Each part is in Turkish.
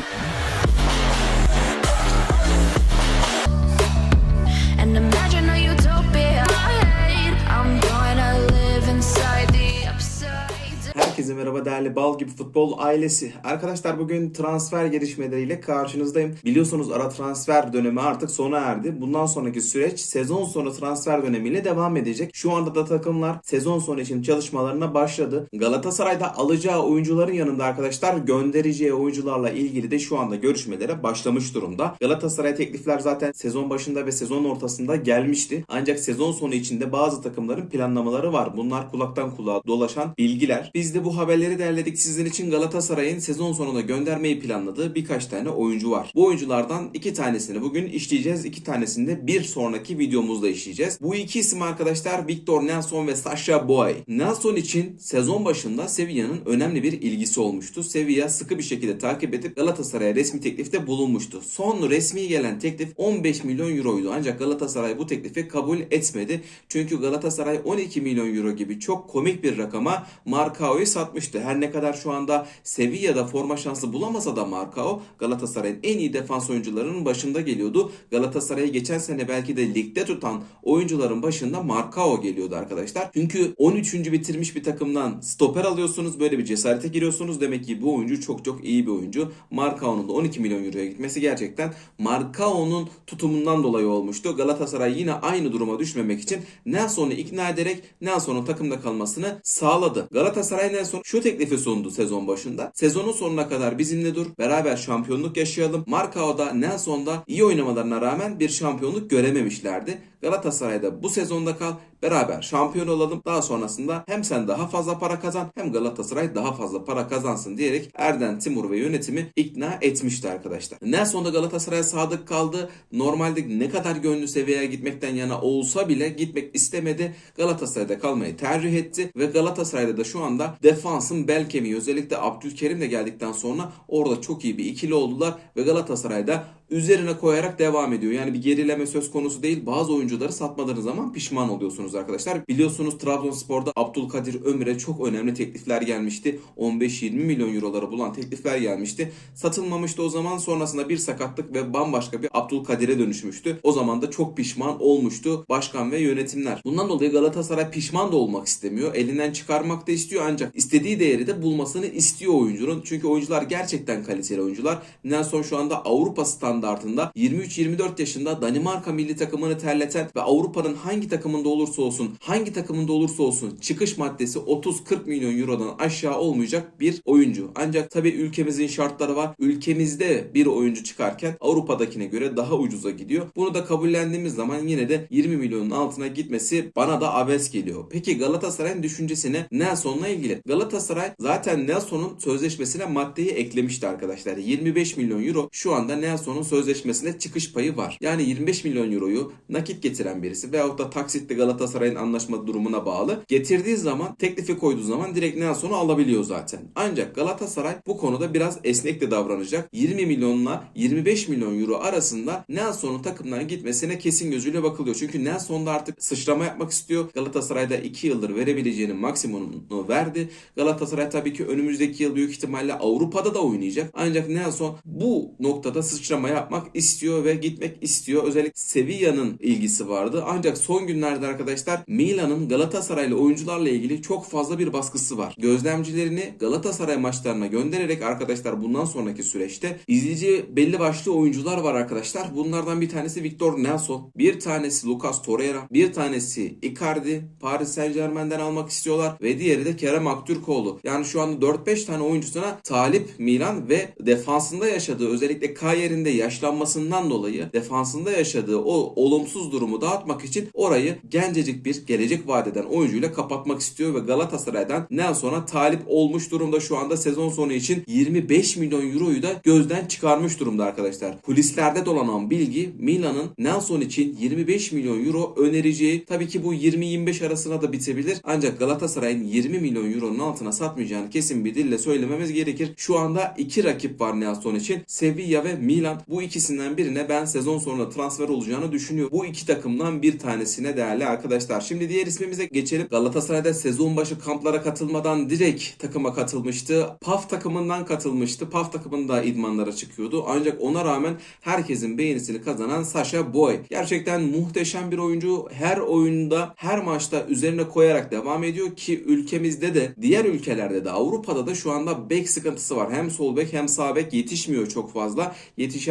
Thank you. Değerli Bal gibi futbol ailesi. Arkadaşlar bugün transfer gelişmeleriyle karşınızdayım. Biliyorsunuz ara transfer dönemi artık sona erdi. Bundan sonraki süreç sezon sonu transfer dönemiyle devam edecek. Şu anda da takımlar sezon sonu için çalışmalarına başladı. Galatasaray'da alacağı oyuncuların yanında arkadaşlar göndereceği oyuncularla ilgili de şu anda görüşmelere başlamış durumda. Galatasaray teklifler zaten sezon başında ve sezon ortasında gelmişti. Ancak sezon sonu içinde bazı takımların planlamaları var. Bunlar kulaktan kulağa dolaşan bilgiler. Biz de bu haberleri derledik sizin için Galatasaray'ın sezon sonunda göndermeyi planladığı birkaç tane oyuncu var. Bu oyunculardan iki tanesini bugün işleyeceğiz. iki tanesini de bir sonraki videomuzda işleyeceğiz. Bu iki isim arkadaşlar Victor Nelson ve Sasha Boy. Nelson için sezon başında Sevilla'nın önemli bir ilgisi olmuştu. Sevilla sıkı bir şekilde takip edip Galatasaray'a resmi teklifte bulunmuştu. Son resmi gelen teklif 15 milyon euroydu. Ancak Galatasaray bu teklifi kabul etmedi. Çünkü Galatasaray 12 milyon euro gibi çok komik bir rakama Marcao'yu satmıştı. Her ne kadar şu anda Sevilla'da forma şansı bulamasa da Marcao Galatasaray'ın en iyi defans oyuncularının başında geliyordu. Galatasaray'ı geçen sene belki de ligde tutan oyuncuların başında Marcao geliyordu arkadaşlar. Çünkü 13. bitirmiş bir takımdan stoper alıyorsunuz. Böyle bir cesarete giriyorsunuz. Demek ki bu oyuncu çok çok iyi bir oyuncu. Marcao'nun da 12 milyon euroya gitmesi gerçekten Marcao'nun tutumundan dolayı olmuştu. Galatasaray yine aynı duruma düşmemek için Nelson'u ikna ederek Nelson'un takımda kalmasını sağladı. Galatasaray Nelson şu teklifi sundu sezon başında. Sezonun sonuna kadar bizimle dur. Beraber şampiyonluk yaşayalım. Marcao'da Nelson'da iyi oynamalarına rağmen bir şampiyonluk görememişlerdi. Galatasaray'da bu sezonda kal. Beraber şampiyon olalım. Daha sonrasında hem sen daha fazla para kazan hem Galatasaray daha fazla para kazansın diyerek Erden Timur ve yönetimi ikna etmişti arkadaşlar. Nelson da Galatasaray'a sadık kaldı. Normalde ne kadar gönlü seviyeye gitmekten yana olsa bile gitmek istemedi. Galatasaray'da kalmayı tercih etti ve Galatasaray'da da şu anda defansın bel kemiği özellikle Abdülkerim de geldikten sonra orada çok iyi bir ikili oldular ve Galatasaray'da üzerine koyarak devam ediyor. Yani bir gerileme söz konusu değil. Bazı oyuncuları satmadığınız zaman pişman oluyorsunuz arkadaşlar. Biliyorsunuz Trabzonspor'da Abdülkadir Ömür'e çok önemli teklifler gelmişti. 15-20 milyon euroları bulan teklifler gelmişti. Satılmamıştı o zaman. Sonrasında bir sakatlık ve bambaşka bir Abdülkadir'e dönüşmüştü. O zaman da çok pişman olmuştu başkan ve yönetimler. Bundan dolayı Galatasaray pişman da olmak istemiyor. Elinden çıkarmak da istiyor ancak istediği değeri de bulmasını istiyor oyuncunun. Çünkü oyuncular gerçekten kaliteli oyuncular. Nelson şu anda Avrupa standartında 23-24 yaşında Danimarka milli takımını terleten ve Avrupa'nın hangi takımında olursa olsun, hangi takımında olursa olsun çıkış maddesi 30-40 milyon eurodan aşağı olmayacak bir oyuncu. Ancak tabii ülkemizin şartları var. Ülkemizde bir oyuncu çıkarken Avrupa'dakine göre daha ucuza gidiyor. Bunu da kabullendiğimiz zaman yine de 20 milyonun altına gitmesi bana da abes geliyor. Peki Galatasaray'ın düşüncesine Nelson'la ilgili. Galatasaray zaten Nelson'un sözleşmesine maddeyi eklemişti arkadaşlar. 25 milyon euro şu anda Nelson'un sözleşmesinde çıkış payı var. Yani 25 milyon euroyu nakit getiren birisi veyahut da taksitle Galatasaray'ın anlaşma durumuna bağlı. Getirdiği zaman teklifi koyduğu zaman direkt Nelson'u alabiliyor zaten. Ancak Galatasaray bu konuda biraz esnek de davranacak. 20 milyonla 25 milyon euro arasında Nelson'un takımdan gitmesine kesin gözüyle bakılıyor. Çünkü Nelson da artık sıçrama yapmak istiyor. Galatasaray'da 2 yıldır verebileceğinin maksimumunu verdi. Galatasaray tabii ki önümüzdeki yıl büyük ihtimalle Avrupa'da da oynayacak. Ancak Nelson bu noktada sıçrama yapmak istiyor ve gitmek istiyor. Özellikle Sevilla'nın ilgisi vardı. Ancak son günlerde arkadaşlar Milan'ın Galatasaraylı oyuncularla ilgili çok fazla bir baskısı var. Gözlemcilerini Galatasaray maçlarına göndererek arkadaşlar bundan sonraki süreçte izleyici belli başlı oyuncular var arkadaşlar. Bunlardan bir tanesi Victor Nelson, bir tanesi Lucas Torreira, bir tanesi Icardi, Paris Saint Germain'den almak istiyorlar ve diğeri de Kerem Aktürkoğlu. Yani şu anda 4-5 tane oyuncusuna talip Milan ve defansında yaşadığı özellikle kariyerinde yaşlanmasından dolayı defansında yaşadığı o olumsuz durumu dağıtmak için orayı gencecik bir gelecek vadeden oyuncuyla kapatmak istiyor ve Galatasaray'dan Nelson'a talip olmuş durumda şu anda sezon sonu için 25 milyon euroyu da gözden çıkarmış durumda arkadaşlar. Kulislerde dolanan bilgi Milan'ın Nelson için 25 milyon euro önereceği tabii ki bu 20-25 arasına da bitebilir. Ancak Galatasaray'ın 20 milyon euronun altına satmayacağını kesin bir dille söylememiz gerekir. Şu anda iki rakip var Nelson için. Sevilla ve Milan. Bu bu ikisinden birine ben sezon sonunda transfer olacağını düşünüyorum. Bu iki takımdan bir tanesine değerli arkadaşlar. Şimdi diğer ismimize geçelim. Galatasaray'da sezon başı kamplara katılmadan direkt takıma katılmıştı. PAF takımından katılmıştı. PAF takımında idmanlara çıkıyordu. Ancak ona rağmen herkesin beğenisini kazanan Sasha Boy. Gerçekten muhteşem bir oyuncu. Her oyunda, her maçta üzerine koyarak devam ediyor ki ülkemizde de diğer ülkelerde de Avrupa'da da şu anda bek sıkıntısı var. Hem sol bek hem sağ bek yetişmiyor çok fazla.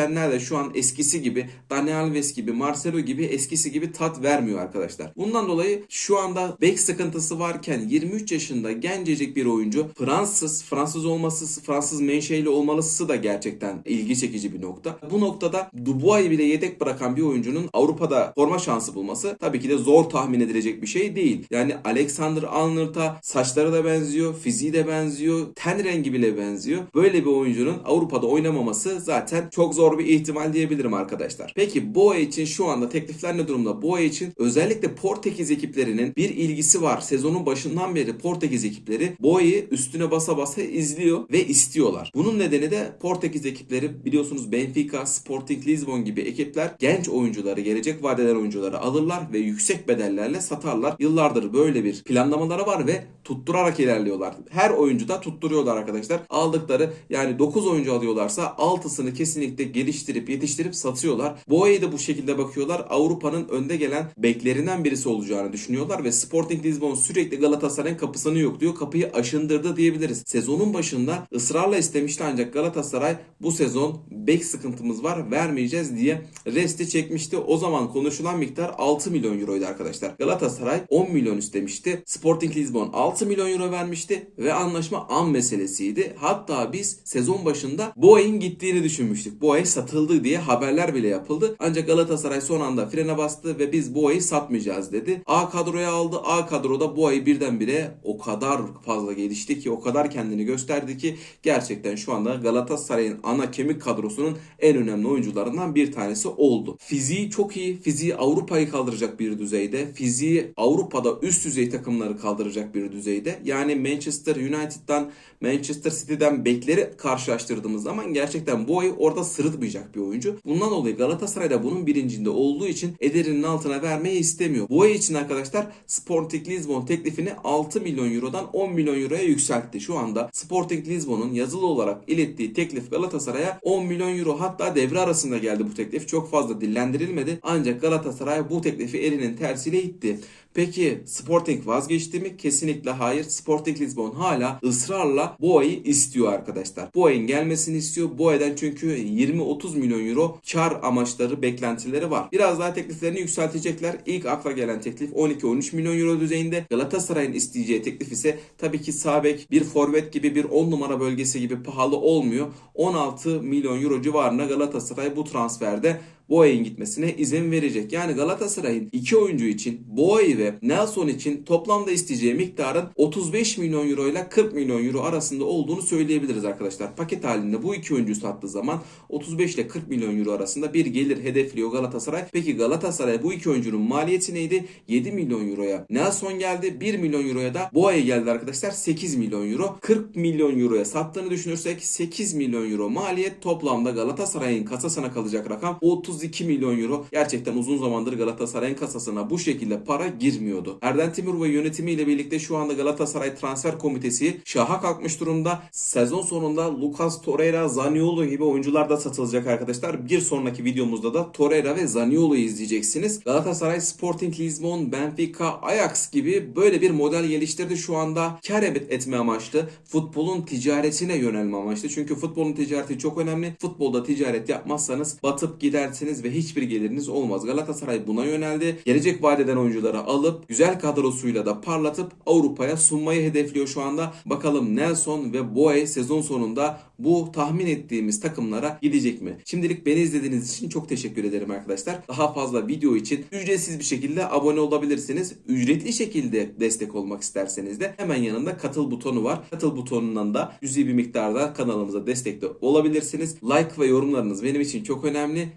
Yetişenler de şu an eskisi gibi Dani Alves gibi Marcelo gibi eskisi gibi tat vermiyor arkadaşlar. Bundan dolayı şu anda bek sıkıntısı varken 23 yaşında gencecik bir oyuncu Fransız, Fransız olması, Fransız menşeli olmalısı da gerçekten ilgi çekici bir nokta. Bu noktada Dubois'ı bile yedek bırakan bir oyuncunun Avrupa'da forma şansı bulması tabii ki de zor tahmin edilecek bir şey değil. Yani Alexander Arnold'a saçları da benziyor, fiziği de benziyor, ten rengi bile benziyor. Böyle bir oyuncunun Avrupa'da oynamaması zaten çok zor bir ihtimal diyebilirim arkadaşlar. Peki Boğa için şu anda teklifler ne durumda? Boğa için özellikle Portekiz ekiplerinin bir ilgisi var. Sezonun başından beri Portekiz ekipleri Boğa'yı üstüne basa basa izliyor ve istiyorlar. Bunun nedeni de Portekiz ekipleri biliyorsunuz Benfica, Sporting Lisbon gibi ekipler genç oyuncuları, gelecek vadeden oyuncuları alırlar ve yüksek bedellerle satarlar. Yıllardır böyle bir planlamaları var ve tutturarak ilerliyorlar. Her oyuncu da tutturuyorlar arkadaşlar. Aldıkları yani 9 oyuncu alıyorlarsa 6'sını kesinlikle geliştirip yetiştirip satıyorlar. Boğa'ya da bu şekilde bakıyorlar. Avrupa'nın önde gelen beklerinden birisi olacağını düşünüyorlar ve Sporting Lisbon sürekli Galatasaray'ın kapısını yokluyor. Kapıyı aşındırdı diyebiliriz. Sezonun başında ısrarla istemişti ancak Galatasaray bu sezon bek sıkıntımız var vermeyeceğiz diye resti çekmişti. O zaman konuşulan miktar 6 milyon euroydu arkadaşlar. Galatasaray 10 milyon istemişti. Sporting Lisbon 6 milyon euro vermişti ve anlaşma an meselesiydi. Hatta biz sezon başında Boeing gittiğini düşünmüştük. Boeing satıldı diye haberler bile yapıldı. Ancak Galatasaray son anda frene bastı ve biz Boeing'i satmayacağız dedi. A kadroya aldı. A kadroda Boeing birdenbire o kadar fazla gelişti ki o kadar kendini gösterdi ki gerçekten şu anda Galatasaray'ın ana kemik kadrosunun en önemli oyuncularından bir tanesi oldu. Fiziği çok iyi. Fiziği Avrupa'yı kaldıracak bir düzeyde. Fiziği Avrupa'da üst düzey takımları kaldıracak bir düzeyde. Yani Manchester United'dan Manchester City'den bekleri karşılaştırdığımız zaman gerçekten bu ay orada sırıtmayacak bir oyuncu. Bundan dolayı Galatasaray'da bunun bilincinde olduğu için ederinin altına vermeyi istemiyor. Bu ay için arkadaşlar Sporting Lisbon teklifini 6 milyon eurodan 10 milyon euroya yükseltti. Şu anda Sporting Lisbon'un yazılı olarak ilettiği teklif Galatasaray'a 10 milyon euro hatta devre arasında geldi bu teklif. Çok fazla dillendirilmedi. Ancak Galatasaray bu teklifi elinin tersiyle itti. Peki Sporting vazgeçti mi? Kesinlikle hayır. Sporting Lisbon hala ısrarla Boğa'yı istiyor arkadaşlar. Boğa'nın gelmesini istiyor. Boğa'dan çünkü 20-30 milyon euro kar amaçları, beklentileri var. Biraz daha tekliflerini yükseltecekler. İlk akla gelen teklif 12-13 milyon euro düzeyinde. Galatasaray'ın isteyeceği teklif ise tabii ki Sabek bir forvet gibi bir 10 numara bölgesi gibi pahalı olmuyor. 16 milyon euro civarında Galatasaray bu transferde Boğa'nın gitmesine izin verecek. Yani Galatasaray'ın iki oyuncu için Boğa'yı ve Nelson için toplamda isteyeceği miktarın 35 milyon euro ile 40 milyon euro arasında olduğunu söyleyebiliriz arkadaşlar. Paket halinde bu iki oyuncuyu sattığı zaman 35 ile 40 milyon euro arasında bir gelir hedefliyor Galatasaray. Peki Galatasaray bu iki oyuncunun maliyeti neydi? 7 milyon euroya Nelson geldi. 1 milyon euroya da Boğa'ya geldi arkadaşlar. 8 milyon euro. 40 milyon euroya sattığını düşünürsek 8 milyon euro maliyet toplamda Galatasaray'ın kasasına kalacak rakam 32 milyon euro. Gerçekten uzun zamandır Galatasaray'ın kasasına bu şekilde para girmiyordu. Erden Timur ve yönetimiyle birlikte şu anda Galatasaray Transfer Komitesi şaha kalkmış durumda. Sezon sonunda Lucas Torreira, Zaniolo gibi oyuncular da satılacak arkadaşlar. Bir sonraki videomuzda da Torreira ve Zaniolo'yu izleyeceksiniz. Galatasaray, Sporting Lisbon, Benfica, Ajax gibi böyle bir model geliştirdi şu anda. Kar etme amaçlı, futbolun ticaretine yönelme amaçlı. Çünkü futbolun ticareti çok önemli. Futbolda ticaret yapmazsanız batıp gidersiniz ve hiçbir geliriniz olmaz. Galatasaray buna yöneldi. Gelecek vadeden oyuncuları alıp güzel kadrosuyla da parlatıp Avrupa'ya sunmayı hedefliyor şu anda. Bakalım Nelson ve Boye sezon sonunda bu tahmin ettiğimiz takımlara gidecek mi? Şimdilik beni izlediğiniz için çok teşekkür ederim arkadaşlar. Daha fazla video için ücretsiz bir şekilde abone olabilirsiniz. Ücretli şekilde destek olmak isterseniz de hemen yanında katıl butonu var. Katıl butonundan da cüzi bir miktarda kanalımıza destekli olabilirsiniz. Like ve yorumlarınız benim için çok önemli.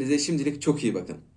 Kendinize şimdilik çok iyi bakın.